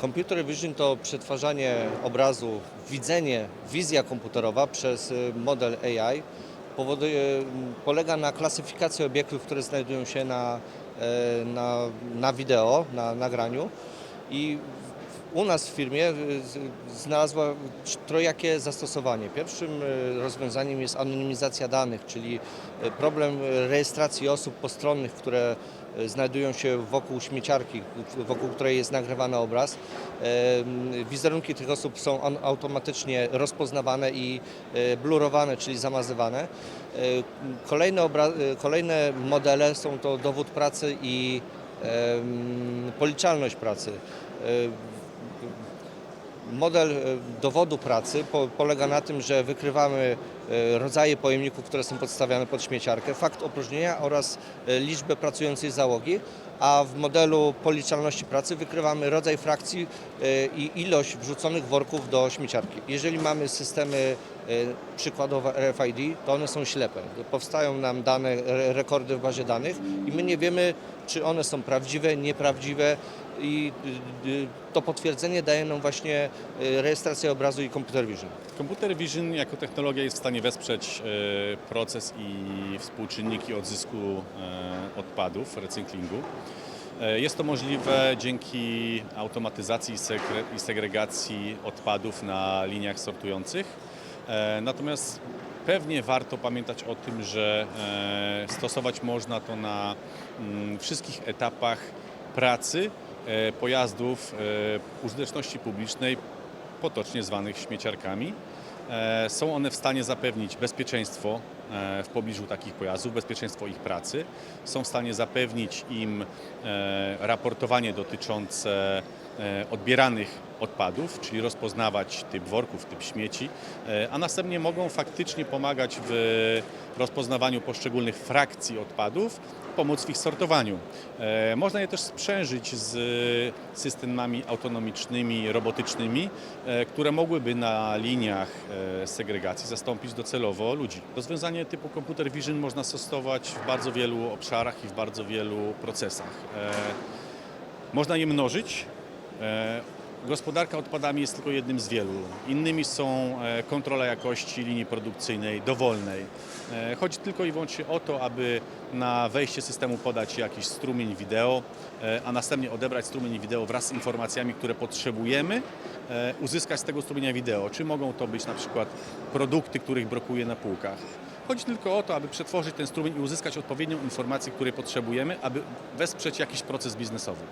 Computer vision to przetwarzanie obrazu, widzenie, wizja komputerowa przez y, model AI powoduje, m, polega na klasyfikacji obiektów, które znajdują się na, e, na, na wideo, na nagraniu. I u nas w firmie y, znalazła trojakie zastosowanie. Pierwszym y, rozwiązaniem jest anonimizacja danych, czyli y, problem rejestracji osób postronnych, które znajdują się wokół śmieciarki, wokół której jest nagrywany obraz. Wizerunki tych osób są automatycznie rozpoznawane i blurowane, czyli zamazywane. Kolejne, kolejne modele są to dowód pracy i policzalność pracy. Model e, dowodu pracy po, polega na tym, że wykrywamy e, rodzaje pojemników, które są podstawiane pod śmieciarkę, fakt opróżnienia oraz e, liczbę pracującej załogi, a w modelu policzalności pracy wykrywamy rodzaj frakcji e, i ilość wrzuconych worków do śmieciarki. Jeżeli mamy systemy e, przykładowe RFID, to one są ślepe. Powstają nam dane, re- rekordy w bazie danych i my nie wiemy, czy one są prawdziwe, nieprawdziwe i y, y, to potwierdzenie daje nam właśnie y, rejestracja obrazu i computer vision. Computer Vision jako technologia jest w stanie wesprzeć proces i współczynniki odzysku e, odpadów, recyklingu. E, Jest to możliwe dzięki automatyzacji i segre- i segregacji odpadów na liniach sortujących. E, Natomiast pewnie warto pamiętać o tym, że e, stosować można to na mm, wszystkich etapach pracy pojazdów użyteczności publicznej, potocznie zwanych śmieciarkami. E, Są one w stanie zapewnić bezpieczeństwo e, w pobliżu takich pojazdów, bezpieczeństwo ich pracy. Są w stanie zapewnić im e, raportowanie dotyczące odbieranych odpadów, czyli rozpoznawać typ worków, typ śmieci, e, a następnie mogą faktycznie pomagać w rozpoznawaniu poszczególnych frakcji odpadów, pomóc w ich sortowaniu. E, Można je też sprzężyć z systemami autonomicznymi, robotycznymi, e, które mogłyby na liniach e, segregacji zastąpić docelowo ludzi. Rozwiązanie typu computer vision można stosować w bardzo wielu obszarach i w bardzo wielu procesach. E, Można je mnożyć. E, Gospodarka odpadami jest tylko jednym z wielu. Innymi są e, kontrola jakości linii produkcyjnej dowolnej. E, Chodzi tylko i wyłącznie o to, aby na wejście systemu podać jakiś strumień wideo, a następnie odebrać strumień wideo wraz z informacjami, które potrzebujemy, uzyskać z tego strumienia wideo. Czy mogą to być na przykład produkty, których brakuje na półkach. Chodzi tylko o to, aby przetworzyć ten strumień i uzyskać odpowiednią informację, której potrzebujemy, aby wesprzeć jakiś proces biznesowy.